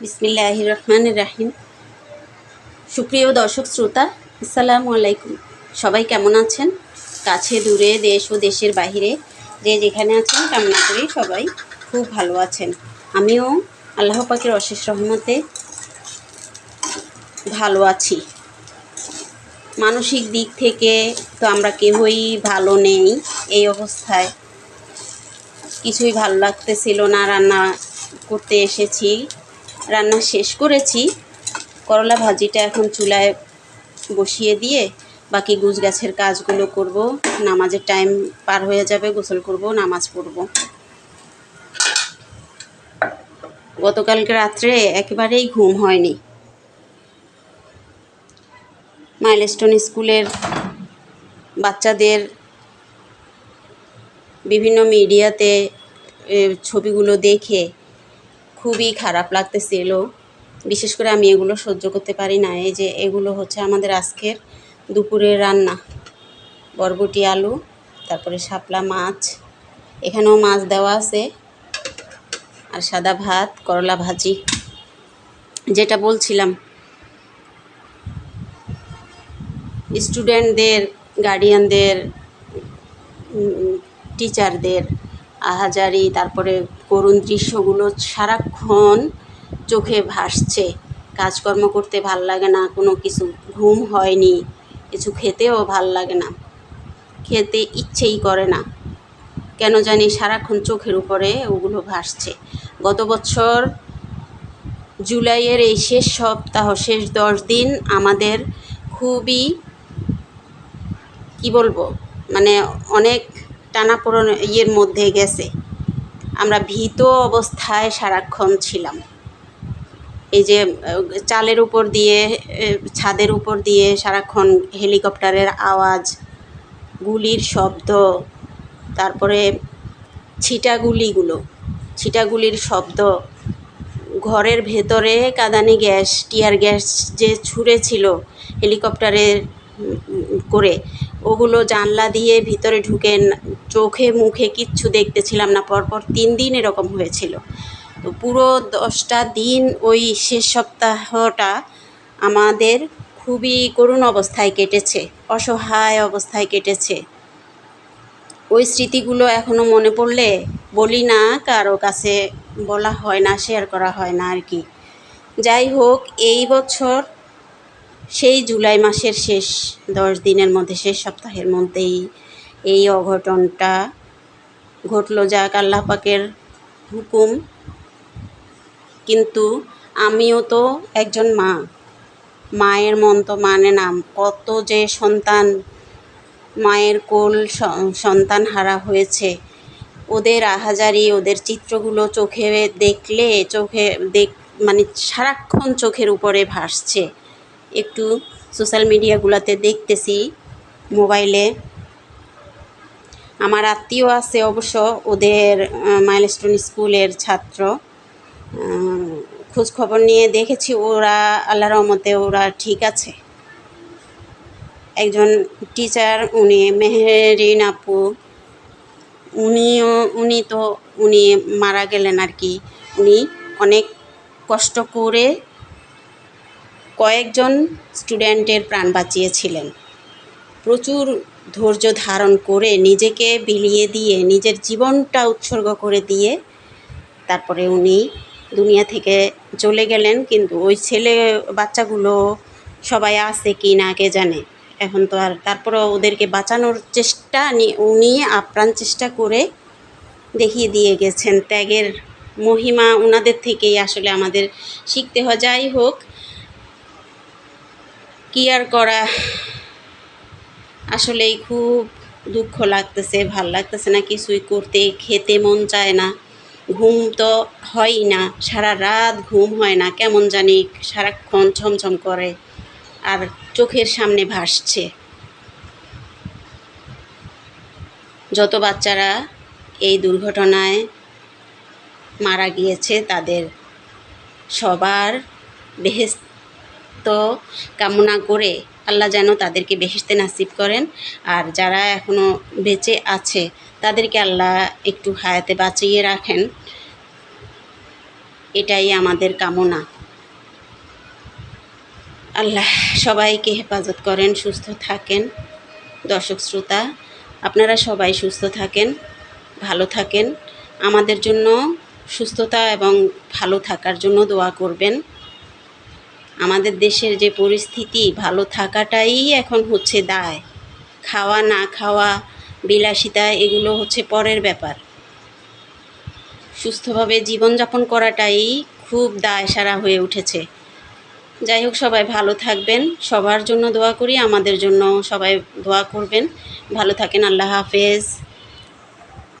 বিসমিল্লাহ রহমান রাহিম। সুপ্রিয় দর্শক শ্রোতা, আসসালামু আলাইকুম। সবাই কেমন আছেন? কাছে, দূরে, দেশ ও দেশের বাহিরে যে যেখানে আছেন, কামনা করি সবাই খুব ভালো আছেন। আমিও আল্লাহ পাকের অশেষ রহমতে ভালো আছি। মানসিক দিক থেকে তো আমরা কেউই ভালো নেই এই অবস্থায়। কিছুই ভালো লাগতেছিল না, রান্না করতে এসেছি। রান্না শেষ করেছি। করলা ভাজিটা এখন চুলায় বসিয়ে দিয়ে বাকি গুছ গাছের কাজগুলো করব। নামাজের টাইম পার হয়ে যাবে, গোসল করব, নামাজ পড়ব। গতকালকে রাত্রে একেবারেই ঘুম হয়নি। মাইলস্টোন স্কুলের বাচ্চাদের বিভিন্ন মিডিয়াতে ছবিগুলো দেখে খুবই খারাপ লাগতেছিল। বিশেষ করে আমি এগুলো সহ্য করতে পারি না। এই যে এগুলো হচ্ছে আমাদের আজকের দুপুরের রান্না। বরবটি, আলু, তারপরে শাপলা মাছ। এখানেও মাছ দেওয়া আছে। আর সাদা ভাত, করলা ভাজি। যেটা বলছিলাম, স্টুডেন্টদের, গার্ডিয়ানদের টিচারদের আহাজারি, তারপরে করুণ দৃশ্যগুলো সারাক্ষণ চোখে ভাসছে। কাজকর্ম করতে ভালো লাগে না, কোনো কিছু। ঘুম হয়নি, কিছু খেতেও ভালো লাগে না। খেতে ইচ্ছেই করে না। কেন জানি সারাক্ষণ চোখের উপরে ওগুলো ভাসছে। গত বছর জুলাইয়ের এই শেষ সপ্তাহ, শেষ দশ দিন আমাদের খুবই, কি বলব মানে অনেক টানাপোড়ন ইয়ের মধ্যে গেছে। আমরা ভীত অবস্থায় সারাক্ষণ ছিলাম। এই যে, চালের উপর দিয়ে ছাদের উপর দিয়ে সারাক্ষণ হেলিকপ্টারের আওয়াজ, গুলির শব্দ, তারপরে ছিটাগুলিগুলো, ছিটাগুলির শব্দ, ঘরের ভেতরে কাঁদানি গ্যাস, টিয়ার গ্যাস যে ছুঁড়েছিল হেলিকপ্টারের করে, ওগুলো জানলা দিয়ে ভিতরে ঢুকে চোখে মুখে কিচ্ছু দেখতেছিলাম না, পরপর তিন দিন এরকম হয়েছিল। তো পুরো দশটা দিন ওই শেষ সপ্তাহটা আমাদের খুবই করুণ অবস্থায় কেটেছে, অসহায় অবস্থায় কেটেছে। ওই স্মৃতিগুলো এখনও মনে পড়লে বলি না, কারও কাছে বলা হয় না শেয়ার করা হয় না আর কি। যাই হোক, এই বছর সেই জুলাই মাসের শেষ, দশ দিনের মধ্যে, শেষ সপ্তাহের মধ্যেই এই অঘটনটা ঘটলো যাক আল্লাহ পাকের হুকুম। কিন্তু আমিও তো একজন মা। মায়ের মন তো মানে না, কত যে সন্তান মায়ের কোল সন্তান হারা হয়েছে। ওদের আহাজারি, ওদের চিত্রগুলো চোখে দেখলে চোখে দেখ মানে সারাক্ষণ চোখের উপরে ভাসছে। একটু সোশ্যাল মিডিয়াগুলোতে দেখতেছি, মোবাইলে। আমার আত্মীয় আছে অবশ্য, ওদের মাইলস্টোন স্কুলের ছাত্র। খোঁজ খবর নিয়ে দেখেছি ওরা আল্লাহ রহমতে ওরা ঠিক আছে। একজন টিচার উনি মেহেরিন আপু উনিও, উনি তো, উনি মারা গেলেন আর কি। উনি অনেক কষ্ট করে কয়েকজন স্টুডেন্টের প্রাণ বাঁচিয়েছিলেন। প্রচুর ধৈর্য ধারণ করে নিজেকে বিলিয়ে দিয়ে, নিজের জীবনটা উৎসর্গ করে দিয়ে তারপরে উনি দুনিয়া থেকে চলে গেলেন। কিন্তু ওই ছেলে বাচ্চাগুলো সবাই আছে কি না কে জানে। এখন তো আর তারপরেও ওদেরকে বাঁচানোর চেষ্টা উনি আপ্রাণ চেষ্টা করে দেখিয়ে দিয়ে গেছেন। ত্যাগের মহিমা ওনাদের থেকেই আসলে আমাদের শিখতে হয়। যাই হোক, কি আর করা আসলেই খুব দুঃখ লাগতেছে, ভালো লাগতেছে না কিছুই করতে, খেতে মন চায় না। ঘুম তো হয়ই না, সারা রাত ঘুম হয় না, কেমন জানি সারাক্ষণ ছমছম করে আর চোখের সামনে ভাসছে। যত বাচ্চারা এই দুর্ঘটনায় মারা গিয়েছে, তাদের সবার বেহেস্ত কামনা করে আল্লাহ যেন তাদেরকে বেহেস্তে নাসিব করেন। আর যারা এখনও বেঁচে আছে, তাদেরকে আল্লাহ একটু হায়াতে বাঁচিয়ে রাখেন। এটাই আমাদের কামনা। আল্লাহ সবাইকে হেফাজত করেন, সুস্থ থাকেন। দর্শক শ্রোতা, আপনারা সবাই সুস্থ থাকেন, ভালো থাকেন। আমাদের জন্য সুস্থতা এবং ভালো থাকার জন্য দোয়া করবেন। আমাদের দেশের যে পরিস্থিতি, ভালো থাকাটাই এখন হচ্ছে দায়। খাওয়া, না খাওয়া, বিলাসিতা, এগুলো হচ্ছে পরের ব্যাপার। সুস্থভাবে জীবনযাপন করাটাই খুব দায় সারা হয়ে উঠেছে। যাই হোক, সবাই ভালো থাকবেন। সবার জন্য দোয়া করি, আমাদের জন্য সবাই দোয়া করবেন। ভালো থাকেন, আল্লাহ হাফেজ।